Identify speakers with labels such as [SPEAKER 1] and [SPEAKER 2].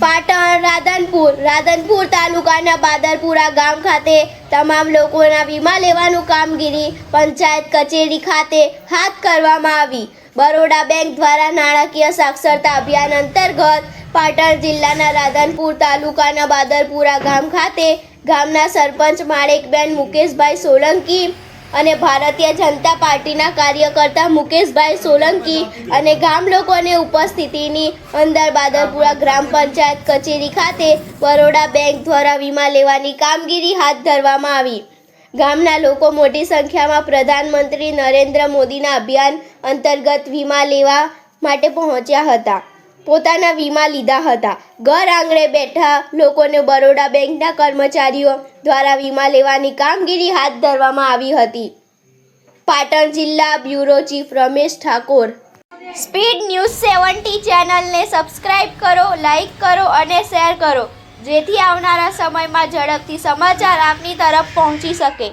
[SPEAKER 1] પાટણ, રાધનપુર. રાધનપુર તાલુકાના બાદરપુરા ગામ ખાતે તમામ લોકોના વીમા લેવાનું કામગીરી પંચાયત કચેરી ખાતે હાથ કરવામાં આવી. બરોડા બેંક દ્વારા નાણાકીય સાક્ષરતા અભિયાન અંતર્ગત પાટણ જિલ્લાના રાધનપુર તાલુકાના બાદરપુરા ગામ ખાતે ગામના સરપંચ માણેકબેન મુકેશભાઈ સોલંકી અને ભારતીય જનતા પાર્ટીના કાર્યકર્તા મુકેશભાઈ સોલંકી અને ગામ લોકોની ઉપસ્થિતિની અંદર બાદરપુરા ગ્રામ પંચાયત કચેરી ખાતે બરોડા બેંક દ્વારા વીમા લેવાની કામગીરી હાથ ધરવામાં આવી. ગામના લોકો મોટી સંખ્યામાં પ્રધાનમંત્રી નરેન્દ્ર મોદીના અભિયાન અંતર્ગત વીમા લેવા માટે પહોંચ્યા હતા. પોતાના વીમા લીધા હતા. ઘર આંગણે બેઠા લોકોને બરોડા બેંકના કર્મચારીઓ દ્વારા વીમા લેવાની કામગીરી હાથ ધરવામાં આવી હતી. પાટણ જિલ્લા bureau chief Ramesh Thakor. Speed news seventy ચેનલને સબસ્ક્રાઇબ કરો લાઈક કરો અને શેર કરો. જેથી આવનારા સમયમાં ઝડપથી સમાચાર આપની તરફ પહોંચી શકે.